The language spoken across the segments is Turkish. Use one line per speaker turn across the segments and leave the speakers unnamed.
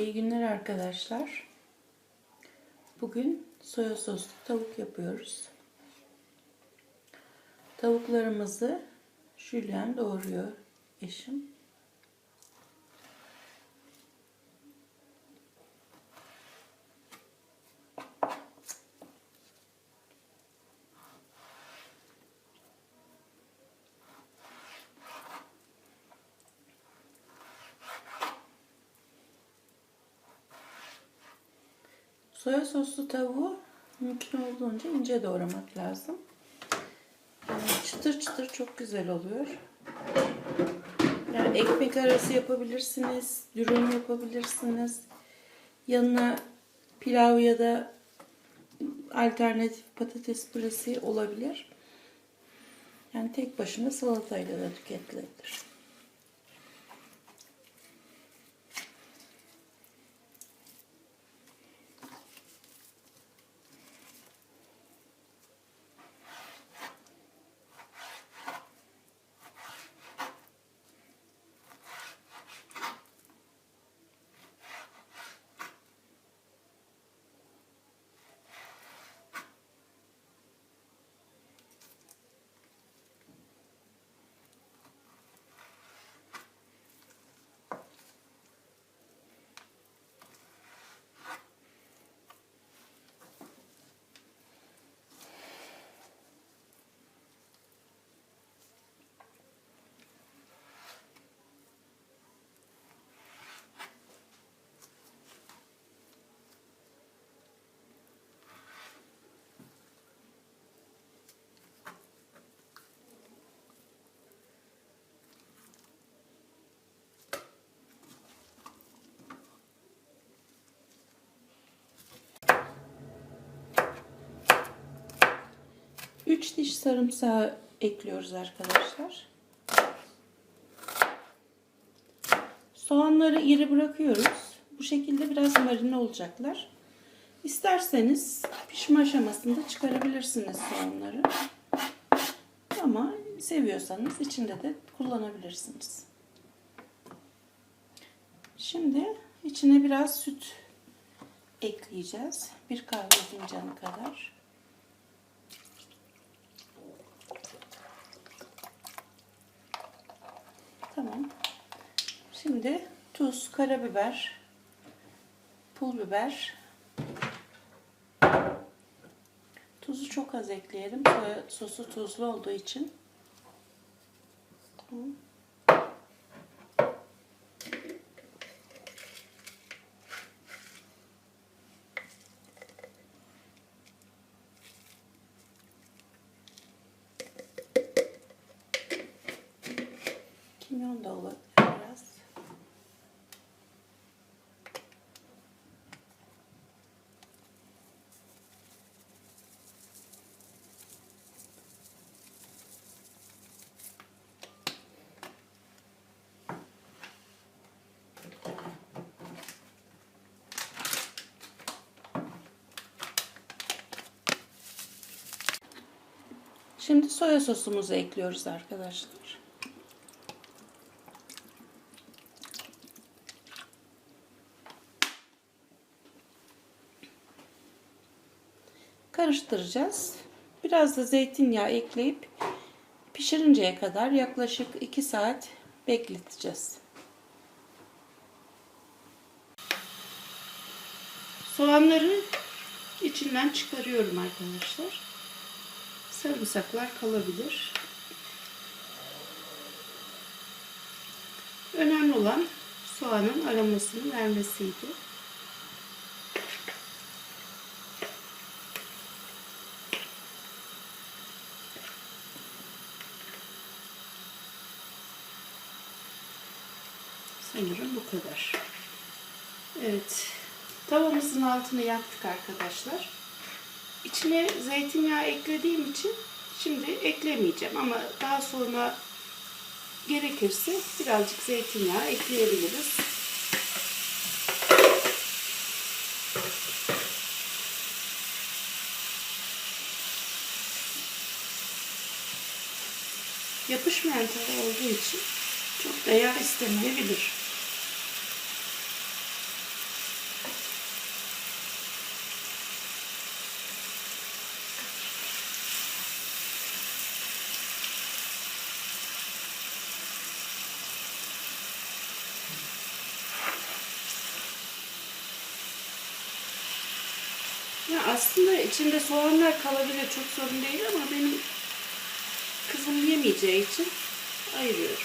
İyi günler arkadaşlar. Bugün soya soslu tavuk yapıyoruz. Tavuklarımızı Julian doğruyor eşim. Soya soslu tavuğu mümkün olduğunca ince doğramak lazım. Yani çıtır çıtır çok güzel oluyor. Yani ekmek arası yapabilirsiniz, dürüm yapabilirsiniz. Yanına pilav ya da alternatif patates püresi olabilir. Yani tek başına salatayla da tüketilebilir. Üç diş sarımsağı ekliyoruz arkadaşlar. Soğanları iri bırakıyoruz. Bu şekilde biraz marine olacaklar. İsterseniz pişme aşamasında çıkarabilirsiniz soğanları. Ama seviyorsanız içinde de kullanabilirsiniz. Şimdi içine biraz süt ekleyeceğiz. Bir kahve fincanı kadar. Tamam. Şimdi tuz, karabiber, pul biber. Tuzu çok az ekleyelim. Sosu tuzlu olduğu için. Tamam. Kimyon da olabilir biraz. Şimdi soya sosumuzu ekliyoruz arkadaşlar. Karıştıracağız. Biraz da zeytinyağı ekleyip pişirinceye kadar yaklaşık 2 saat bekleteceğiz. Soğanları içinden çıkarıyorum arkadaşlar. Sarımsaklar kalabilir. Önemli olan soğanın aromasını vermesiydi. Sanırım bu kadar. Evet. Tavamızın altını yaktık arkadaşlar. İçine zeytinyağı eklediğim için şimdi eklemeyeceğim ama daha sonra gerekirse birazcık zeytinyağı ekleyebiliriz. Yapışmayan tava olduğu için çok da yağ istemeyebilir.
Ya aslında içinde soğanlar kalabilir çok sorun değil ama benim kızım yemeyeceği için ayırıyorum.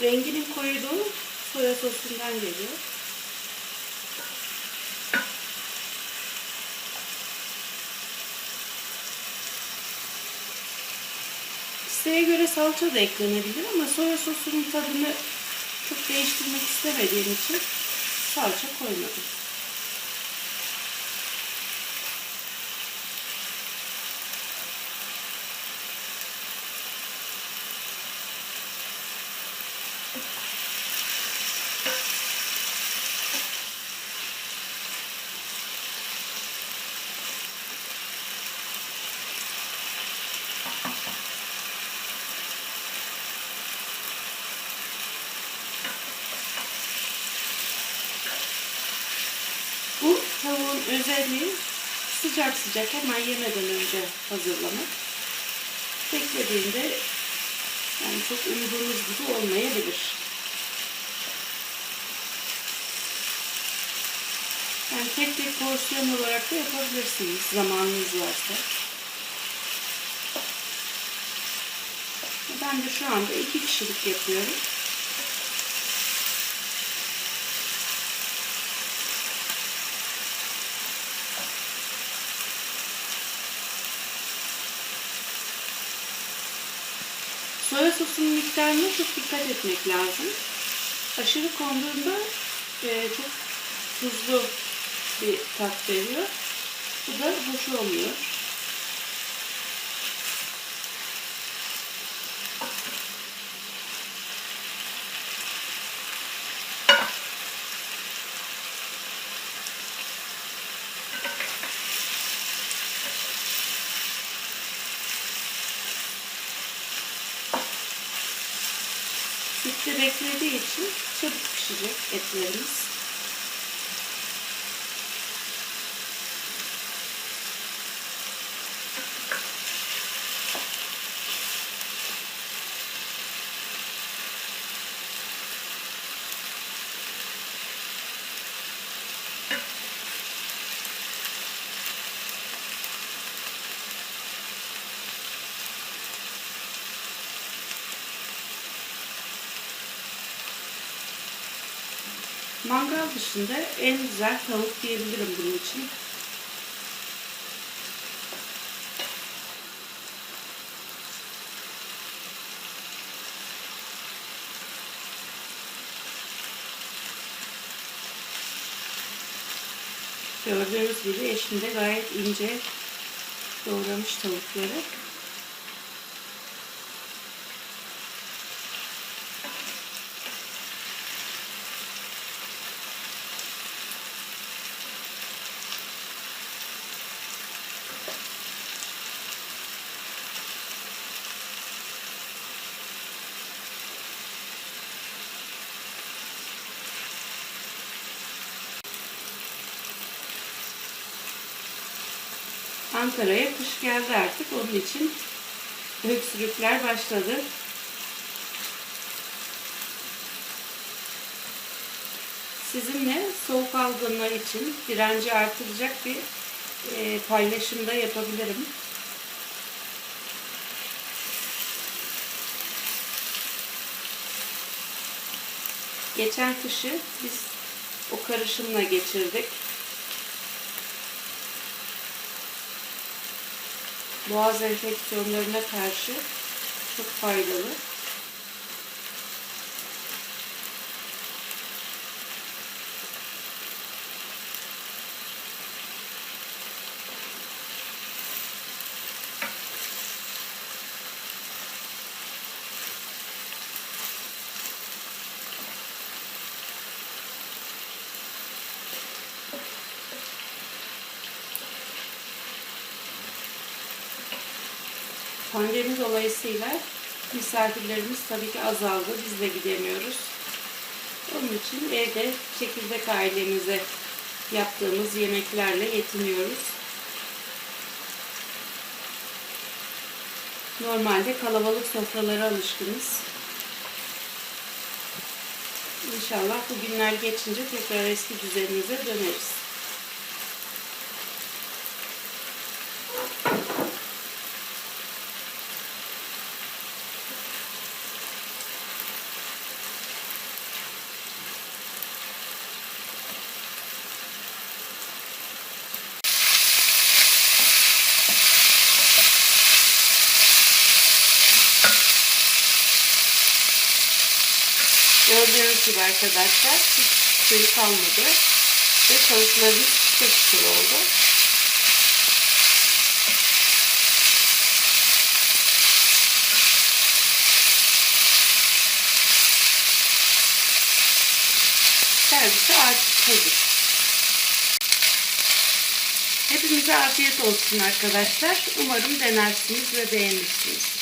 Renginin koyuluğu soya sosundan geliyor. İsteğe göre salça da eklenebilir ama soya sosunun tadını çok değiştirmek istemediğim için salça koymadım. Bu tavuğun özelliği sıcak sıcak hemen yemeden önce hazırlamak. Beklediğinde yani çok umduğunuz gibi olmayabilir. Yani tek tek porsiyon olarak da yapabilirsiniz zamanınız varsa. Ben de şu anda iki kişilik yapıyorum. Soya sosunun miktarına çok dikkat etmek lazım. Aşırı konduğunda e, çok tuzlu bir tat veriyor. Bu da hoş olmuyor. Sütte beklediği için çabuk pişecek etlerimiz. Mangal dışında en güzel tavuk diyebilirim bunun için. Gördüğünüz gibi eşim de gayet ince doğramış tavukları. Ankara'ya kış geldi artık. Onun için öksürükler başladı. Sizinle soğuk algınlığı için direnci artıracak bir e, paylaşımda yapabilirim. Geçen kışı biz o karışımla geçirdik. Boğaz enfeksiyonlarına karşı çok faydalı. Pandemi dolayısıyla misafirlerimiz tabii ki azaldı. Biz de gidemiyoruz. Onun için evde çekirdek ailemize yaptığımız yemeklerle yetiniyoruz. Normalde kalabalık sofralara alışkınız. İnşallah bu günler geçince tekrar eski düzenimize döneriz. Gibi arkadaşlar hiç suyu kalmadı. Ve tavuklarımız çıtır çıtır oldu. Servise artık hazır. Hepimize afiyet olsun arkadaşlar. Umarım denersiniz ve beğenirsiniz.